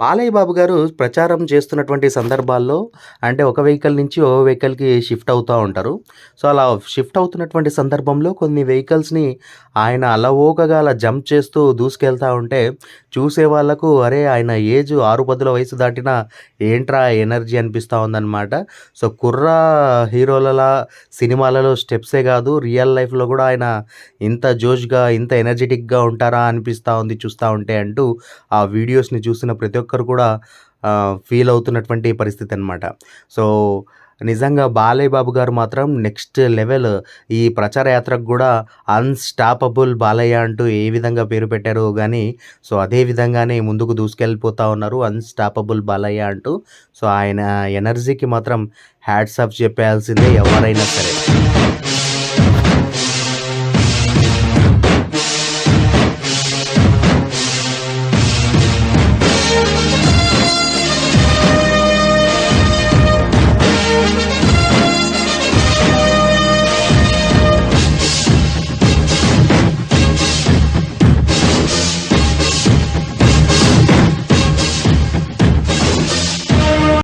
బాలయ్య బాబు గారు ప్రచారం చేస్తున్నటువంటి సందర్భాల్లో అంటే ఒక వెహికల్ నుంచి ఓ వెహికల్‌కి షిఫ్ట్ అవుతూ ఉంటారు. సో, అలా షిఫ్ట్ అవుతున్నటువంటి సందర్భంలో కొన్ని వెహికల్స్‌ని ఆయన అలవోకగా అలా జంప్ చేస్తూ దూసుకెళ్తా ఉంటే చూసే వాళ్ళకు అరే! ఆయన ఏజ్ ఆరు పదుల వయసు దాటినా ఏంట్రా ఎనర్జీ అనిపిస్తూ ఉందన్నమాట సో, కుర్ర హీరోలలా సినిమాలలో స్టెప్సే కాదు రియల్ లైఫ్‌లో కూడా ఆయన ఇంత జోష్‌గా, ఇంత ఎనర్జిటిక్‌గా ఉంటారా అనిపిస్తూ ఉంది చూస్తూ ఉంటే అంటూ ఆ వీడియోస్‌ని చూసిన ప్రతి ఒక్కరు కూడా ఫీల్ అవుతున్నటువంటి పరిస్థితి అనమాట. సో, నిజంగా బాలయ్య బాబు గారు మాత్రం నెక్స్ట్ లెవెల్ ఈ ప్రచార యాత్రకు కూడా అన్‌స్టాపబుల్ బాలయ్య అంటూ ఏ విధంగా పేరు పెట్టారో కానీ సో, అదే విధంగానే ముందుకు దూసుకెళ్ళిపోతా ఉన్నారు. అన్‌స్టాపబుల్ బాలయ్య అంటూ. సో, ఆయన ఎనర్జీకి మాత్రం హ్యాట్స్ ఆఫ్ చెప్పాల్సిందే ఎవరైనా సరే.